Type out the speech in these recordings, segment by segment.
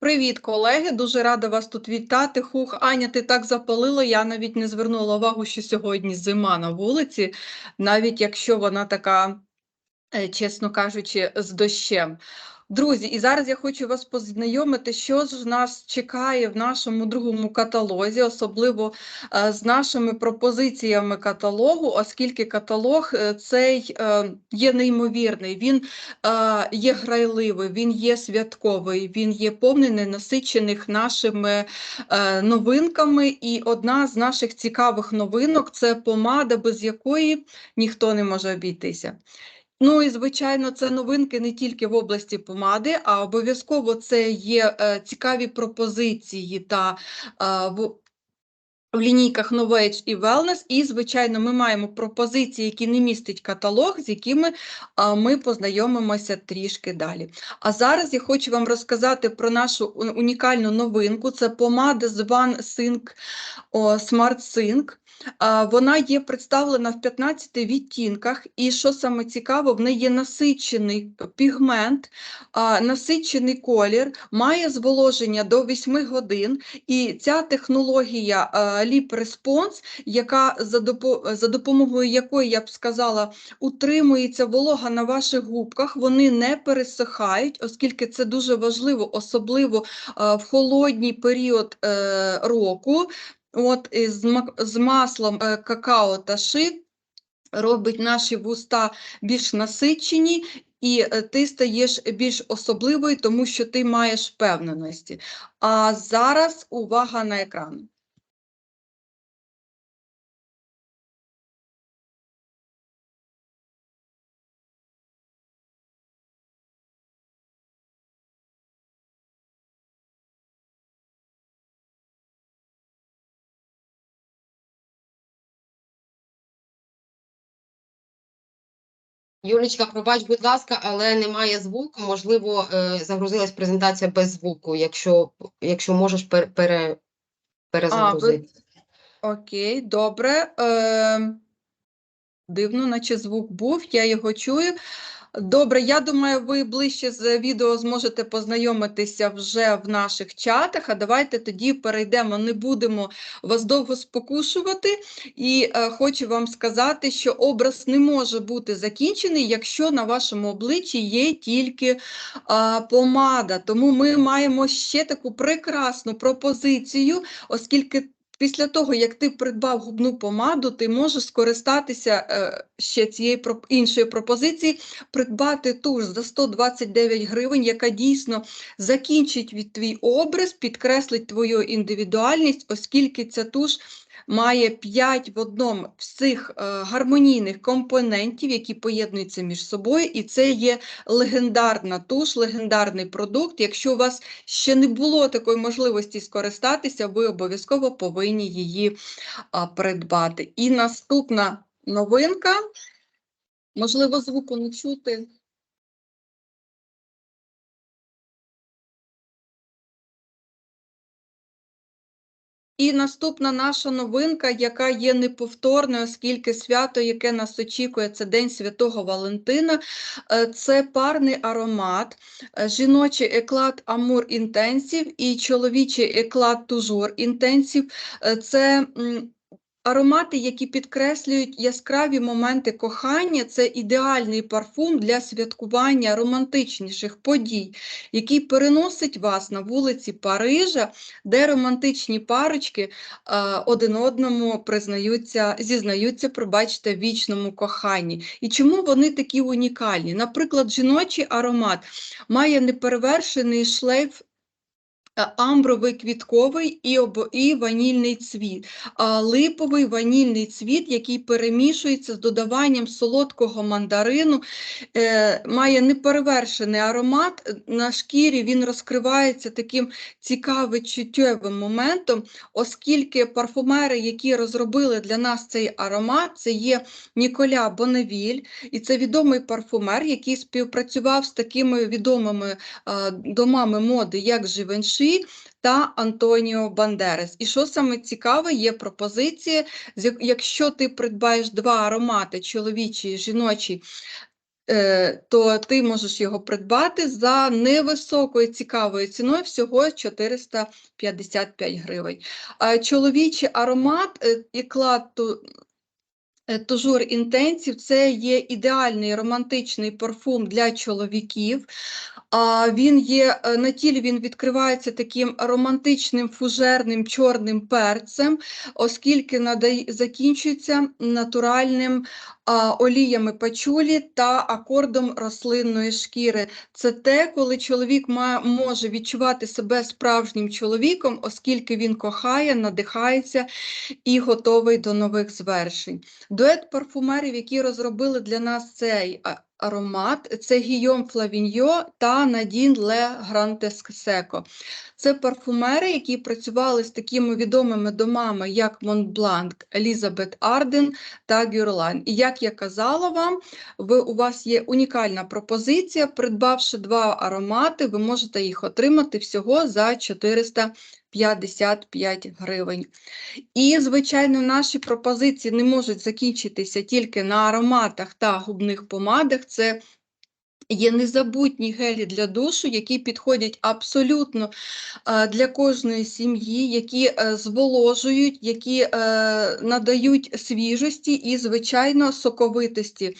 Привіт, колеги! Дуже рада вас тут вітати. Хух, Аня, ти так запалила. Я навіть не звернула увагу, що сьогодні зима на вулиці, навіть якщо вона така, е, чесно кажучи, з дощем. Друзі, і зараз я хочу вас познайомити, що ж нас чекає в нашому другому каталозі, особливо е, з нашими пропозиціями каталогу, оскільки каталог е, цей е, є неймовірний, він є грайливий, він є святковий, він є повний ненасичених нашими новинками. І одна з наших цікавих новинок це помада, без якої ніхто не може обійтися. Ну і звичайно, це новинки не тільки в області помади, а обов'язково це є е, цікаві пропозиції та е, в. В лінійках Novage і Wellness, і, звичайно, ми маємо пропозиції, які не містить каталог, з якими а, ми познайомимося трішки далі. А зараз я хочу вам розказати про нашу унікальну новинку. Це помада з Sync о, Smart Sync. Вона є представлена в 15 відтінках, і що саме цікаво, в неї є насичений пігмент, насичений колір, має зволоження до 8 годин, і ця технологія Lip Response, яка за, допо- за допомогою якої я б сказала, утримується волога на ваших губках, вони не пересихають, оскільки це дуже важливо, особливо в холодній період е, року. От із з, маслом е, какао та ши робить наші вуста більш насичені, і е, ти стаєш більш особливою, тому що ти маєш впевненості. А зараз увага на екран. Юлічка, пробач, будь ласка, але немає звуку. Можливо, е, загрузилась презентація без звуку. Якщо, якщо можеш пер, пере, перезагрузити. Окей, добре. Е, дивно, наче звук був, я його чую. Добре, я думаю, ви ближче з відео зможете познайомитися вже в наших чатах. А давайте тоді перейдемо, не будемо вас довго спокушувати. І е, хочу вам сказати, що образ не може бути закінчений, якщо на вашому обличчі є тільки а, помада. Тому ми маємо ще таку прекрасну пропозицію, оскільки. Після того, як ти придбав губну помаду, ти можеш скористатися е, ще проп- іншої пропозиції, придбати ж за 129 гривень, яка дійсно закінчить від твій образ, підкреслить твою індивідуальність, оскільки ця туш має 5 в одному всіх е, гармонійних компонентів, які поєднуються між собою, і це є легендарна туш, легендарний продукт. Якщо у вас ще не було такої можливості скористатися, ви обов'язково повинні її придбати. І наступна новинка, можливо, звуку не чути. І наступна наша новинка, яка є неповторною, оскільки свято, яке нас очікує, це День Святого Валентина, е, це парний аромат, е, жіночий еклад Амур Інтенсів і чоловічий еклад Тужур Інтенсів. Це Аромати, які підкреслюють яскраві моменти кохання, це ідеальний парфум для святкування романтичніших подій, який переносить вас на вулиці Парижа, де романтичні парочки а, один одному признаються, зізнаються, пробачте, вічному коханні. І чому вони такі унікальні? Наприклад, жіночий аромат має неперевершений шлейф. Е, Амбровий квітковий і, об... і ванільний цвіт, липовий ванільний цвіт, який перемішується з додаванням солодкого мандарину, е, має неперевершений аромат. На шкірі він розкривається таким цікавим чуттєвим моментом, оскільки парфумери, які розробили для нас цей аромат, це є Ніколя Боневіль, і це відомий парфумер, який співпрацював з такими відомими домами моди, як Givenchy та Антоніо Бандерес. І що саме цікаве, є пропозиція, якщо ти придбаєш два аромати, чоловічий і жіночий, е, то ти можеш його придбати за невисокою цікавою ціною всього 455 гривень. Чоловічий аромат е, іклад е, Тужур інтенсів це є ідеальний романтичний парфум для чоловіків. Він є е, на тілі він відкривається таким романтичним фужерним чорним перцем, оскільки надає, закінчується натуральним оліями пачулі та акордом рослинної шкіри. Це те, коли чоловік ма- може відчувати себе справжнім чоловіком, оскільки він кохає, надихається і готовий до нових звершень. Дует парфумерів, які розробили для нас цей аромат, це Гійом Флавіньо та Надін Ле Грантесеко. Це парфумери, які працювали з такими відомими домами, як Монбланк, Елізабет Арден та Гюрлайн. І як я казала вам, ви, у вас є унікальна пропозиція. Придбавши два аромати, ви можете їх отримати всього за 455 гривень. І, звичайно, наші пропозиції не можуть закінчитися тільки на ароматах та губних помадах. Це Є незабутні гелі для душу, які підходять абсолютно е, для кожної сім'ї, які е, зволожують, які е, надають свіжості і, звичайно, соковитості.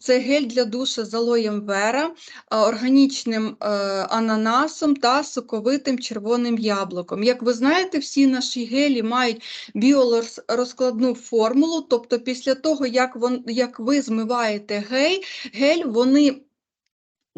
Це гель для душу з алоєм вера, органічним ананасом та соковитим червоним яблуком. Як ви знаєте, всі наші гелі мають біорозкладну формулу, тобто після того, як ви змиваєте гель, гель, вони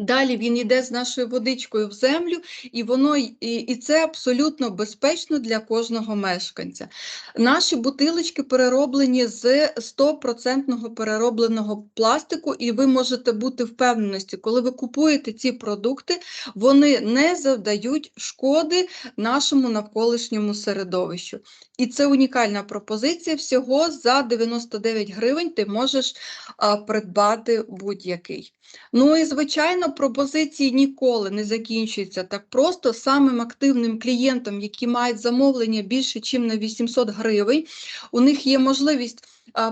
Далі він йде з нашою водичкою в землю, і воно і, і це абсолютно безпечно для кожного мешканця. Наші бутилочки перероблені з 100% переробленого пластику, і ви можете бути впевненості, коли ви купуєте ці продукти, вони не завдають шкоди нашому навколишньому середовищу. І це унікальна пропозиція. Всього за 99 гривень ти можеш а, придбати будь-який. Ну і звичайно, пропозиції ніколи не закінчуються так просто. Самим активним клієнтам, які мають замовлення більше, ніж на 800 гривень, у них є можливість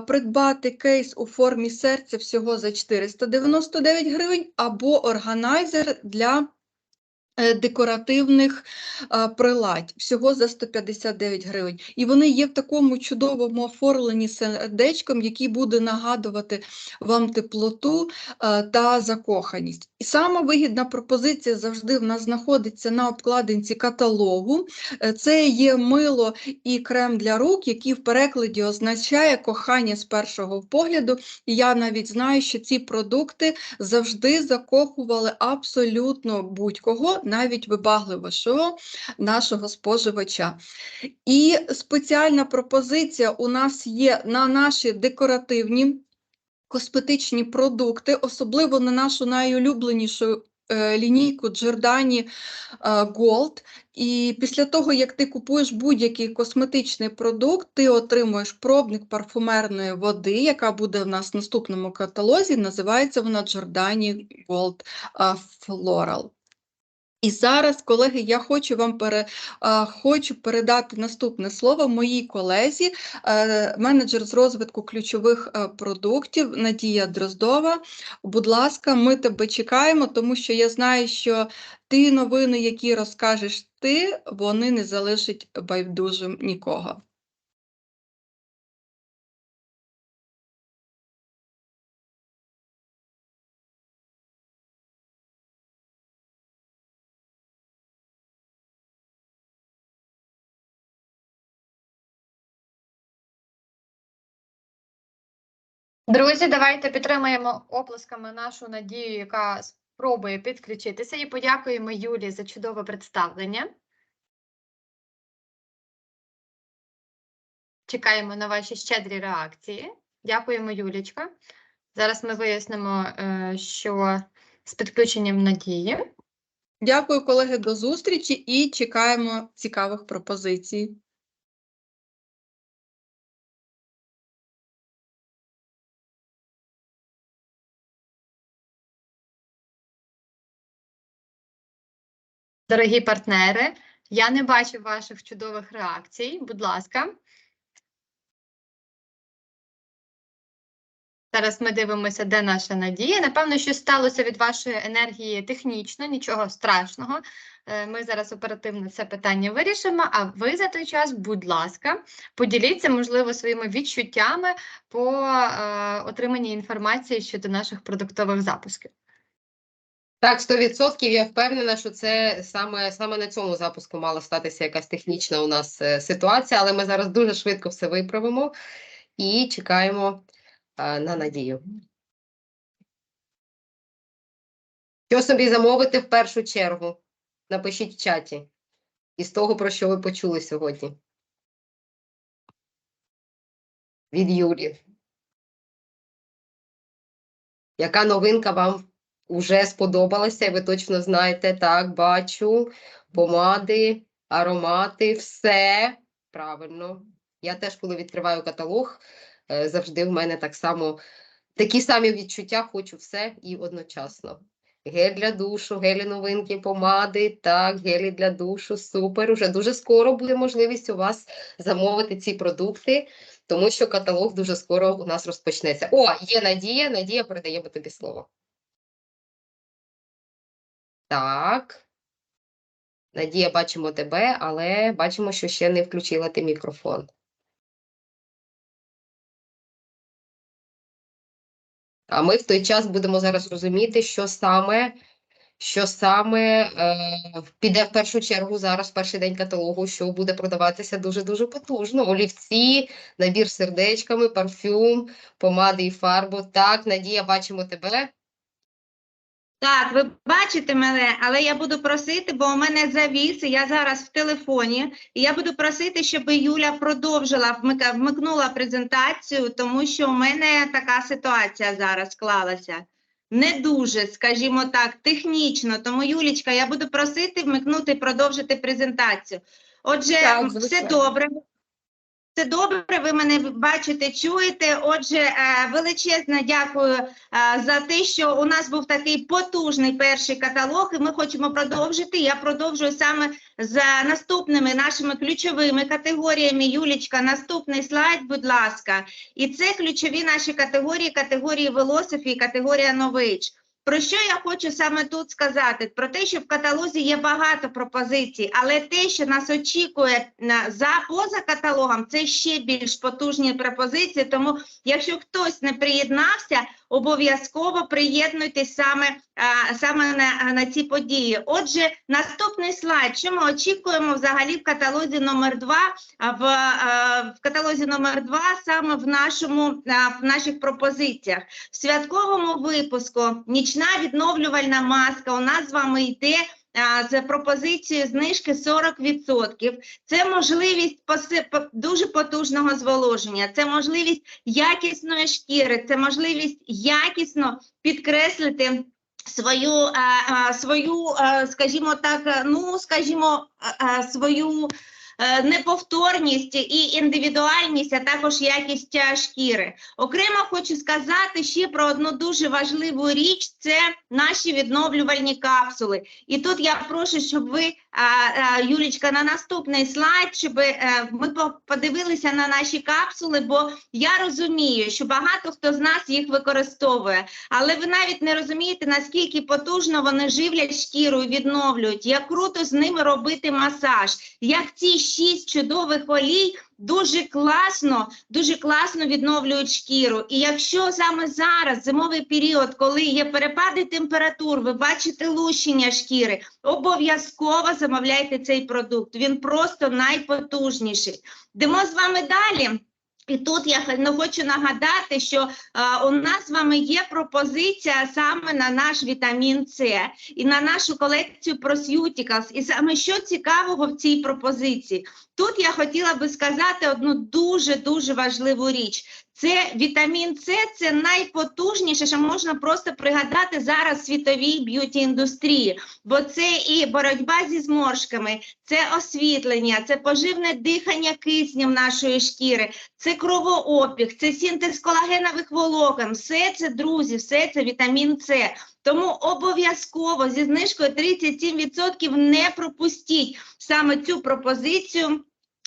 придбати кейс у формі серця всього за 499 гривень або органайзер для декоративних приладь всього за 159 гривень. І вони є в такому чудовому оформленні сердечком, який буде нагадувати вам теплоту та закоханість. І сама вигідна пропозиція завжди в нас знаходиться на обкладинці каталогу. Е, Це є мило і крем для рук, який в перекладі означає кохання з першого погляду. І я навіть знаю, що ці продукти завжди закохували абсолютно будь-кого, навіть вибагливішого нашого споживача. І спеціальна пропозиція у нас є на наші декоративні косметичні продукти, особливо на нашу найулюбленішу е, лінійку Giordani е, Gold. І після того, як ти купуєш будь-який косметичний продукт, ти отримуєш пробник парфумерної води, яка буде в нас в наступному каталозі. Називається вона Giordani Gold е, Floral. І зараз, колеги, я хочу вам пере, а, хочу передати наступне слово моїй колезі, е, менеджер з розвитку ключових е, продуктів Надія Дроздова. Будь ласка, ми тебе чекаємо, тому що я знаю, що ті новини, які розкажеш ти, вони не залишать байдужим нікого. Друзі, давайте підтримаємо оплесками нашу надію, яка спробує підключитися, і подякуємо Юлі за чудове представлення. Чекаємо на ваші щедрі реакції. Дякуємо, Юлічка. Зараз ми вияснимо, е, що з підключенням надії. Дякую, колеги, до зустрічі і чекаємо цікавих пропозицій. Дорогі партнери, я не бачу ваших чудових реакцій. Будь ласка, Зараз ми дивимося, де наша надія. Напевно, що сталося від вашої енергії технічно, нічого страшного. Е, Ми зараз оперативно це питання вирішимо. А ви за той час, будь ласка, поділіться, можливо, своїми відчуттями по е, отриманні інформації щодо наших продуктових запусків. Так, 100% я впевнена, що це саме, саме на цьому запуску мала статися якась технічна у нас е, ситуація, але ми зараз дуже швидко все виправимо і чекаємо е, на надію. Що собі замовити в першу чергу? Напишіть в чаті із того, про що ви почули сьогодні. Від Юлі. Яка новинка вам уже сподобалася, і ви точно знаєте, так, бачу, помади, аромати, все правильно. Я теж, коли відкриваю каталог, е, завжди в мене так само такі самі відчуття, хочу все і одночасно. Гель для душу, гелі новинки, помади, так, гелі для душу, супер. Уже дуже скоро буде можливість у вас замовити ці продукти, тому що каталог дуже скоро у нас розпочнеться. О, є Надія, Надія, передаємо тобі слово. Так. Надія, бачимо тебе, але бачимо, що ще не включила ти мікрофон. А ми в той час будемо зараз розуміти, що саме, що саме е, піде в першу чергу зараз, перший день каталогу, що буде продаватися дуже-дуже потужно. Олівці, набір сердечками, парфюм, помади і фарбу. Так, Надія, бачимо тебе. Так, ви бачите мене, але я буду просити, бо у мене завіс, і я зараз в телефоні, і я буду просити, щоб Юля продовжила вмикнула презентацію, тому що у мене така ситуація зараз склалася. Не дуже, скажімо так, технічно. Тому, Юлічка, я буду просити вмикнути, продовжити презентацію. Отже, Так, все добре. Все добре, ви мене бачите, чуєте. Отже, е, величезне дякую е, за те, що у нас був такий потужний перший каталог, і ми хочемо продовжити. Я продовжую саме за наступними нашими ключовими категоріями. Юлічка, наступний слайд, будь ласка. І це ключові наші категорії, категорії Velocity, категорія Нович. Про що я хочу саме тут сказати? Про те, що в каталозі є багато пропозицій, але те, що нас очікує за поза каталогом, це ще більш потужні пропозиції. Тому, якщо хтось не приєднався, обов'язково приєднуйтесь саме, а, саме на, на ці події. Отже, наступний слайд. Що ми очікуємо взагалі в каталозі номер 2 а, в, а, в каталозі номер 2 саме в нашому в наших пропозиціях. В святковому випуску нічна відновлювальна маска у нас з вами йде. З пропозицією знижки 40%. Це можливість дуже потужного зволоження, це можливість якісної шкіри, це можливість якісно підкреслити свою, свою, скажімо так, ну скажімо, свою неповторність і індивідуальність, а також якість шкіри. Окремо хочу сказати ще про одну дуже важливу річ: це наші відновлювальні капсули. І тут я прошу, щоб ви, а, Юлічка, на наступний слайд, щоб е, ми подивилися на наші капсули, бо я розумію, що багато хто з нас їх використовує, але ви навіть не розумієте, наскільки потужно вони живлять шкіру і відновлюють, як круто з ними робити масаж, як ці шість чудових олій дуже класно, дуже класно відновлюють шкіру. І якщо саме зараз, зимовий період, коли є перепади температур, ви бачите лущення шкіри, обов'язково замовляйте цей продукт. Він просто найпотужніший. Йдемо з вами далі. І тут я ну, хочу нагадати, що е, у нас з вами є пропозиція саме на наш вітамін С і на нашу колекцію ProSuticals. І саме що цікавого в цій пропозиції? Тут я хотіла би сказати одну дуже дуже важливу річ. Це вітамін С, це найпотужніше, що можна просто пригадати зараз світовій б'юті індустрії, бо це і боротьба зі зморшками, це освітлення, це поживне дихання киснем нашої шкіри, це кровообіг, це синтез колагенових волокон. Все це, друзі, все це вітамін С. Тому обов'язково зі знижкою 37% не пропустіть саме цю пропозицію.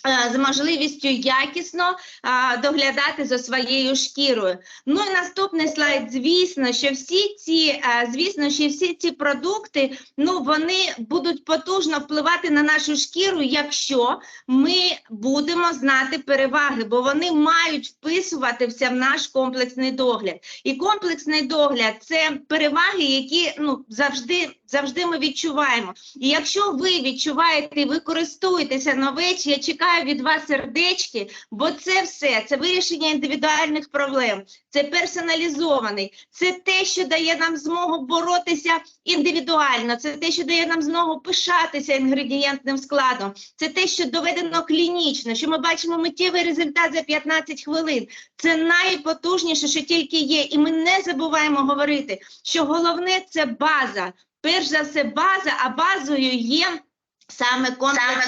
Е, з можливістю якісно а, доглядати за своєю шкірою. Ну і наступний слайд. Звісно, що всі ці, е, звісно, що всі ці продукти, ну вони будуть потужно впливати на нашу шкіру, якщо ми будемо знати переваги, бо вони мають вписуватися в наш комплексний догляд. І комплексний догляд це переваги, які ну завжди, завжди ми відчуваємо. І якщо ви відчуваєте, і ви користуєтеся новеч, я чекаю від вас сердечки, бо це все це вирішення індивідуальних проблем, це персоналізований, це те, що дає нам змогу боротися індивідуально, це те, що дає нам змогу пишатися інгредієнтним складом, це те, що доведено клінічно, що ми бачимо миттєвий результат за 15 хвилин. Це найпотужніше, що тільки є. І ми не забуваємо говорити, що головне це база. Перш за все, база, а базою є саме комплекс.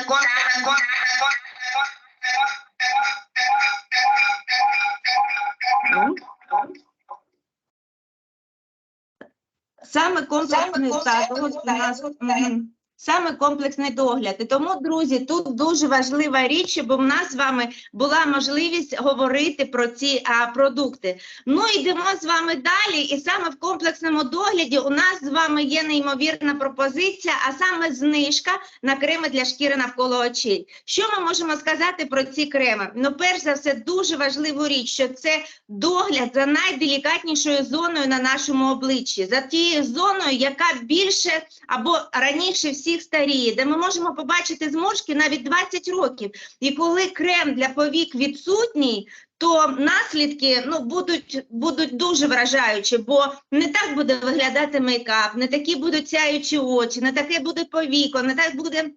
Саме комплексний так, ось у нас, мгм. Саме комплексний догляд. І тому, друзі, тут дуже важлива річ, щоб у нас з вами була можливість говорити про ці а, продукти. Ну йдемо з вами далі. І саме в комплексному догляді у нас з вами є неймовірна пропозиція, а саме знижка на креми для шкіри навколо очей. Що ми можемо сказати про ці креми? Ну, перш за все, дуже важливу річ, що це догляд за найделікатнішою зоною на нашому обличчі, за тією зоною, яка більше або раніше всіх старіє, де ми можемо побачити зморшки навіть 20 років. І коли крем для повік відсутній, то наслідки ну, будуть, будуть дуже вражаючі, бо не так буде виглядати мейкап, не такі будуть сяючі очі, не таке буде повіко, не так буде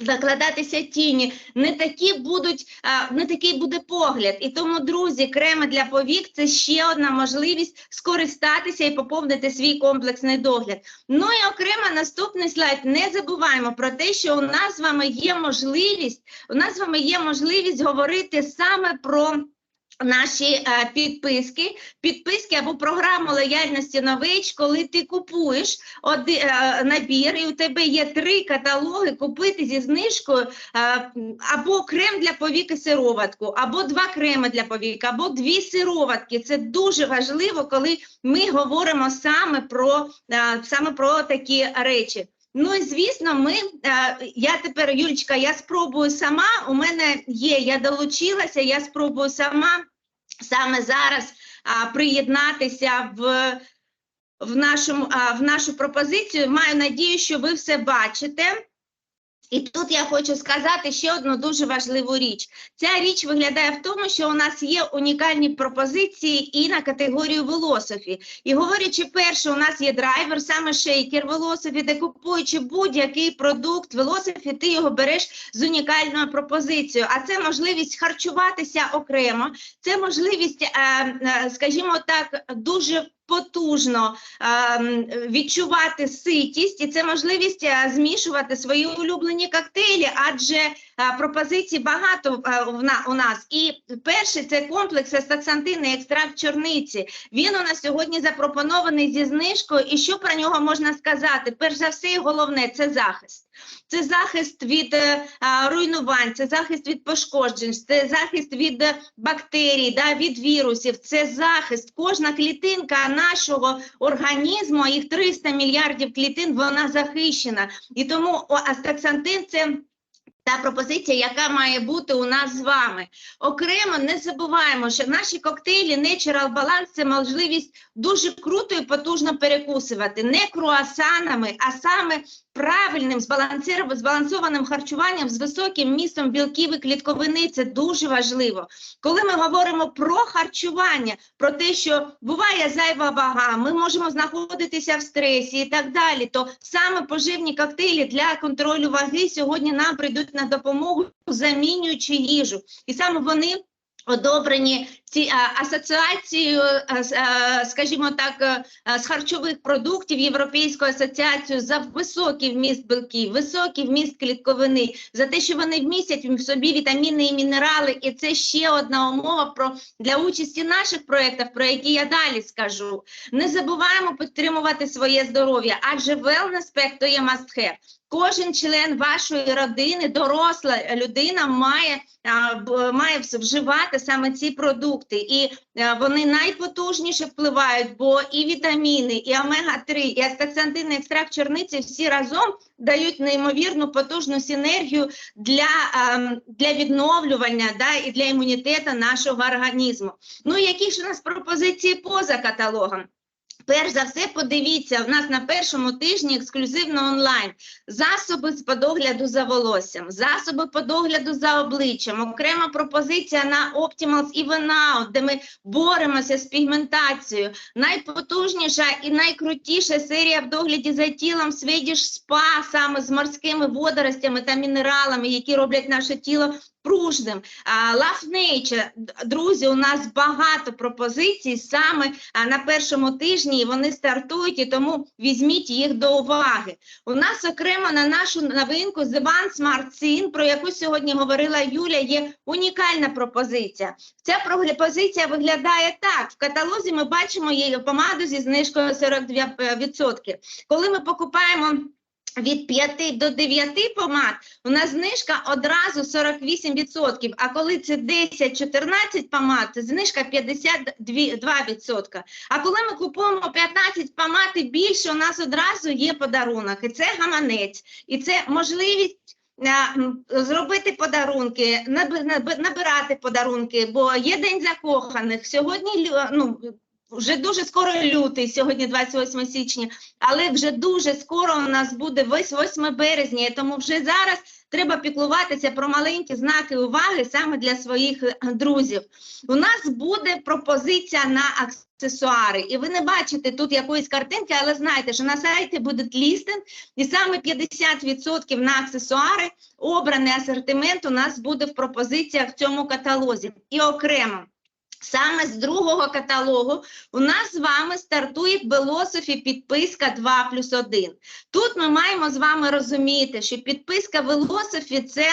закладатися тіні, не такі будуть, не такий буде погляд. І тому, друзі, креми для повік це ще одна можливість скористатися і поповнити свій комплексний догляд. Ну і окремо наступний слайд. Не забуваємо про те, що у нас з вами є можливість, у нас з вами є можливість говорити саме про. Наші е, підписки, підписки або програму лояльності нович, коли ти купуєш оди, е, набір, і у тебе є три каталоги купити зі знижкою е, або крем для повік і сироватку, або два креми для повік, або дві сироватки. Це дуже важливо, коли ми говоримо саме про, е, саме про такі речі. Ну і звісно, ми е, я тепер, Юлічка, я спробую сама. У мене є, я долучилася, я спробую сама саме зараз приєднатися в, в, нашому, в нашу пропозицію. Маю надію, що ви все бачите. І тут я хочу сказати ще одну дуже важливу річ. Ця річ виглядає в тому, що у нас є унікальні пропозиції і на категорію велософі. І говорячи перше, у нас є драйвер, саме шейкер велософі, де купуючи будь-який продукт велософі, ти його береш з унікальною пропозицією. А це можливість харчуватися окремо, це можливість, е, е, скажімо так, дуже потужно ем, відчувати ситість, і це можливість е, змішувати свої улюблені коктейлі, адже пропозицій багато е, у нас. І перший це комплекс астаксантинний екстракт чорниці. Він у нас сьогодні запропонований зі знижкою. І що про нього можна сказати? Перш за все, головне це захист. Це захист від е, руйнувань, це захист від пошкоджень, це захист від е, бактерій, від вірусів, це захист. Кожна клітинка нашого організму, їх 300 мільярдів клітин, вона захищена. І тому астаксантин – це та пропозиція, яка має бути у нас з вами. Окремо не забуваємо, що наші коктейлі Natural Balance – це можливість дуже круто і потужно перекусувати. Не круасанами, а саме правильним збалансованим харчуванням з високим містом білків і клітковини. Це дуже важливо. Коли ми говоримо про харчування, про те, що буває зайва вага, ми можемо знаходитися в стресі і так далі, то саме поживні коктейлі для контролю ваги сьогодні нам прийдуть на допомогу, замінюючи їжу. І саме вони одобрені ці асоціацією, а, з, а, скажімо так, е, з харчових продуктів Європейською асоціацією за високий вміст білків, високий вміст клітковини, за те, що вони вмістять в собі вітаміни і мінерали, і це ще одна умова про для участі наших проєктах, про які я далі скажу. Не забуваємо підтримувати своє здоров'я, адже wellness pack – то є must have. Кожен член вашої родини, доросла людина, має, має вживати саме ці продукти. І вони найпотужніше впливають, бо і вітаміни, і омега-3, і астаксантинний екстракт чорниці всі разом дають неймовірну потужну синергію для, ем, для відновлювання да, і для імунітету нашого організму. Ну, які ж у нас пропозиції поза каталогом? Перш за все, подивіться, в нас на першому тижні ексклюзивно онлайн. Засоби з подогляду за волоссям, засоби по догляду за обличчям, окрема пропозиція на Optimals Even Out, де ми боремося з пігментацією, найпотужніша і найкрутіша серія в догляді за тілом Swedish Spa, саме з морськими водоростями та мінералами, які роблять наше тіло пружним. Love Nature, друзі, у нас багато пропозицій саме на першому тижні, і вони стартують, і тому візьміть їх до уваги. У нас окремо на нашу новинку The One Smart Scene, про яку сьогодні говорила Юля, є унікальна пропозиція. Ця пропозиція виглядає так. В каталозі ми бачимо її помаду зі знижкою 42%. Коли ми покупаємо від 5 до 9 помад, у нас знижка одразу 48%, а коли це 10-14 помад, це знижка 52%. А коли ми купуємо 15 помад і більше, у нас одразу є подарунок. І це гаманець, і це можливість зробити подарунки, наби- наби- набирати подарунки, бо є день закоханих. Сьогодні ну, вже дуже скоро лютий, сьогодні 28 січня, але вже дуже скоро у нас буде весь 8 березня, тому вже зараз треба піклуватися про маленькі знаки уваги саме для своїх е, друзів. У нас буде пропозиція на аксесуари, і ви не бачите тут якоїсь картинки, але знаєте, що на сайті буде лістинг, і саме 50% на аксесуари, обраний асортимент у нас буде в пропозиціях в цьому каталозі. І окремо. Саме з другого каталогу у нас з вами стартує в Белософі підписка 2 плюс 1. Тут ми маємо з вами розуміти, що підписка Велософі це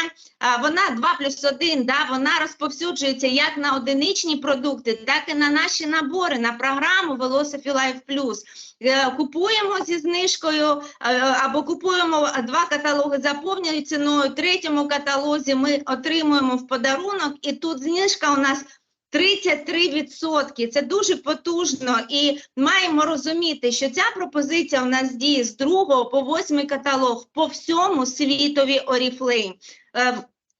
вона 2 плюс 1, да, вона розповсюджується як на одиничні продукти, так і на наші набори, на програму Life Plus. Е, Купуємо зі знижкою е, або купуємо два каталоги за ціною. Третьому каталозі ми отримуємо в подарунок, і тут знижка у нас 33%. Це дуже потужно, і маємо розуміти, що ця пропозиція у нас діє з 2 по 8 каталог по всьому світові Oriflame.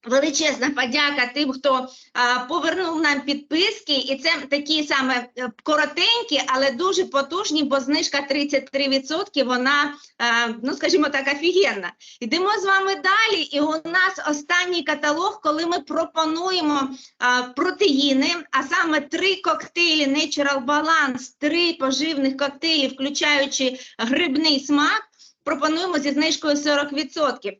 Величезна подяка тим, хто а, повернув нам підписки, і це такі саме е, коротенькі, але дуже потужні, бо знижка 33%, вона, е, ну скажімо так, офігенна. Йдемо з вами далі, і у нас останній каталог, коли ми пропонуємо а, протеїни, а саме три коктейлі Natural Balance, три поживних коктейлі, включаючи грибний смак, пропонуємо зі знижкою 40%.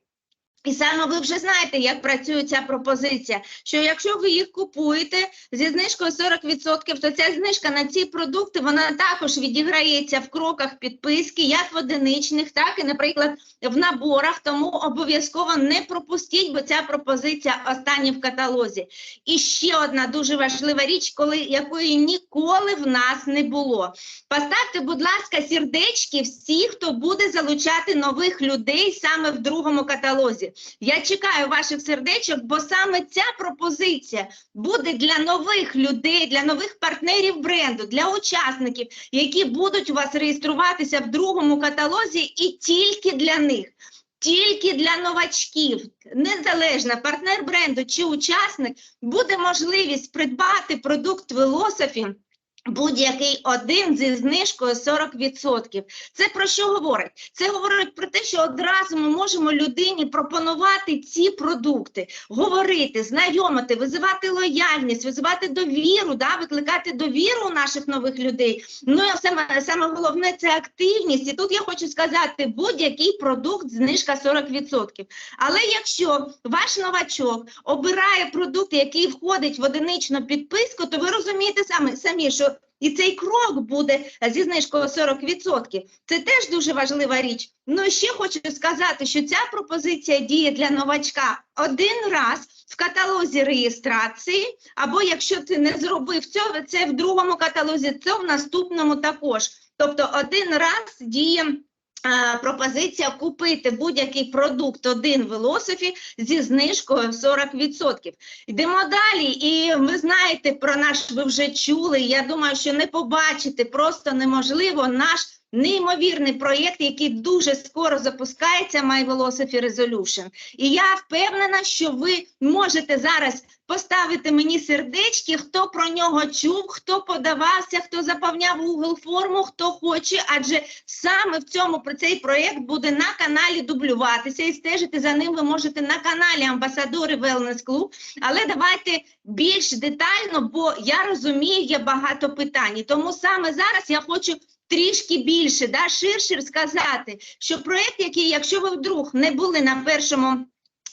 І саме ви вже знаєте, як працює ця пропозиція. Що якщо ви їх купуєте зі знижкою 40%, то ця знижка на ці продукти вона також відіграється в кроках підписки, як в одиничних, так і, наприклад, в наборах. Тому обов'язково не пропустіть, бо ця пропозиція остання в каталозі. І ще одна дуже важлива річ, коли якої ніколи в нас не було. Поставте, будь ласка, сердечки всі, хто буде залучати нових людей саме в другому каталозі. Я чекаю ваших сердечок, бо саме ця пропозиція буде для нових людей, для нових партнерів бренду, для учасників, які будуть у вас реєструватися в другому каталозі, і тільки для них. Тільки для новачків, незалежно партнер бренду чи учасник, буде можливість придбати продукт Велософі Будь-який один зі знижкою 40%. Це про що говорить? Це говорить про те, що одразу ми можемо людині пропонувати ці продукти, говорити, знайомити, визивати лояльність, визивати довіру, да, викликати довіру у наших нових людей. Ну і саме, саме головне це активність. І тут я хочу сказати, будь-який продукт знижка 40%. Але якщо ваш новачок обирає продукт, який входить в одиничну підписку, то ви розумієте самі, самі що і цей крок буде зі знижкою 40%. Це теж дуже важлива річ. Ну ще хочу сказати, що ця пропозиція діє для новачка один раз в каталозі реєстрації, або якщо ти не зробив цього, це в другому каталозі, це в наступному також. Тобто один раз діє е, пропозиція купити будь-який продукт один Велософі зі знижкою в 40%. Йдемо далі, і ви знаєте про наш, ви вже чули. Я думаю, що не побачити просто неможливо наш неймовірний проєкт, який дуже скоро запускається, My Velocity Resolution. І я впевнена, що ви можете зараз поставити мені сердечки, хто про нього чув, хто подавався, хто заповняв Google форму, хто хоче, адже саме в цьому про цей проєкт буде на каналі дублюватися і стежити за ним ви можете на каналі Амбасадори Wellness Club. Але давайте більш детально, бо я розумію, є багато питань. Тому саме зараз я хочу трішки більше, да, ширше сказати, що проєкт, який, якщо ви вдруг не були на першому,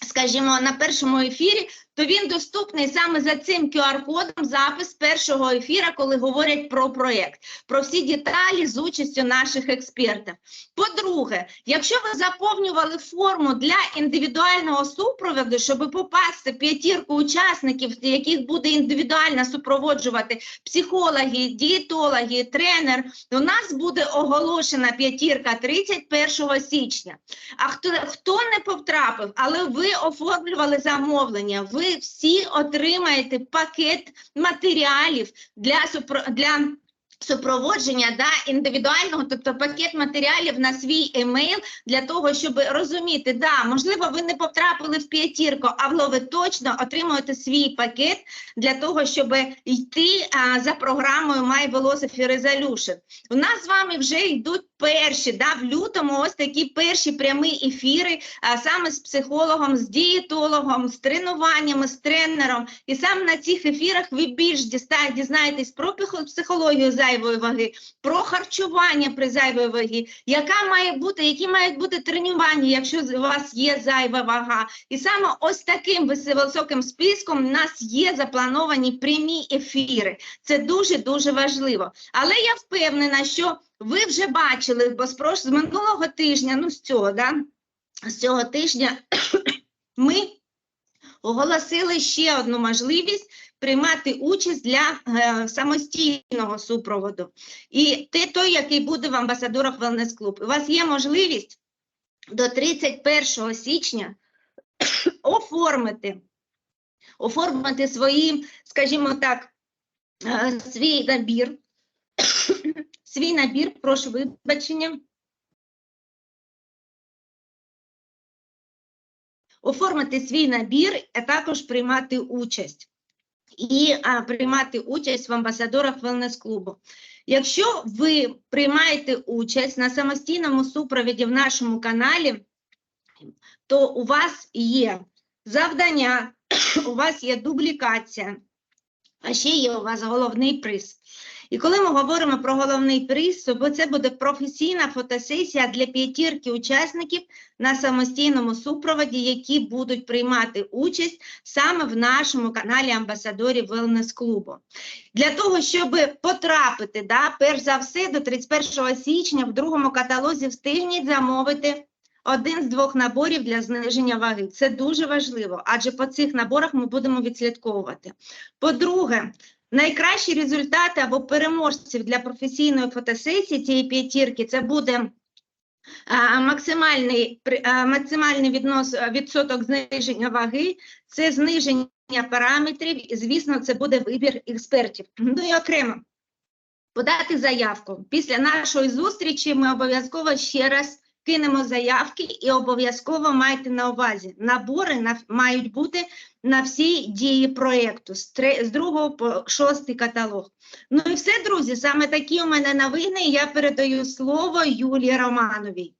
скажімо, на першому ефірі, то він доступний саме за цим QR-кодом запис першого ефіра, коли говорять про проєкт, про всі деталі з участю наших експертів. По-друге, якщо ви заповнювали форму для індивідуального супроводу, щоб попасти п'ятірку учасників, яких буде індивідуально супроводжувати психологи, дієтологи, тренер, у нас буде оголошена п'ятірка 31 січня. А хто, хто не потрапив, але ви оформлювали замовлення, ви всі отримаєте пакет матеріалів для, для супроводження да, індивідуального, тобто пакет матеріалів на свій емейл для того, щоб розуміти, да, можливо, ви не потрапили в п'ятірку, але ви точно отримуєте свій пакет для того, щоб йти а, за програмою My Velocity Resolution. У нас з вами вже йдуть перші, да, в лютому ось такі перші прямі ефіри, а, саме з психологом, з дієтологом, з тренуваннями, з тренером. І саме на цих ефірах ви більш дізнаєтесь про психо- психологію зайвої ваги, про харчування при зайвої ваги, яка має бути, які мають бути тренування, якщо у вас є зайва вага. І саме ось таким високим списком у нас є заплановані прямі ефіри. Це дуже дуже важливо. Але я впевнена, що ви вже бачили, бо з минулого тижня, ну з цього, да, з цього тижня ми оголосили ще одну можливість приймати участь для е, самостійного супроводу. І те той, який буде в амбасадорах Wellness Club. У вас є можливість до 31 січня оформити, оформити свої, скажімо так, е, свій набір, свій набір, прошу вибачення. Оформити свій набір, а також приймати участь. І а, приймати участь в амбасадорах Wellness клубу. Якщо ви приймаєте участь на самостійному супровіді в нашому каналі, то у вас є завдання, у вас є дублікація, а ще є у вас головний приз. І коли ми говоримо про головний приз, то це буде професійна фотосесія для п'ятірки учасників на самостійному супроводі, які будуть приймати участь саме в нашому каналі амбасадорів Wellness клубу. Для того, щоб потрапити, да, перш за все, до 31 січня в другому каталозі встигніть замовити один з двох наборів для зниження ваги. Це дуже важливо, адже по цих наборах ми будемо відслідковувати. По-друге, найкращі результати або переможців для професійної фотосесії цієї п'ятірки це буде максимальний, а, максимальний віднос, відсоток зниження ваги, це зниження параметрів, і, звісно, це буде вибір експертів. Ну і окремо. Подати заявку. Після нашої зустрічі ми обов'язково ще раз кинемо заявки і обов'язково майте на увазі, набори на, мають бути на всі дії проєкту з, тре- з другого по шостий каталог. Ну і все, друзі, саме такі у мене новини. Я передаю слово Юлії Романовій.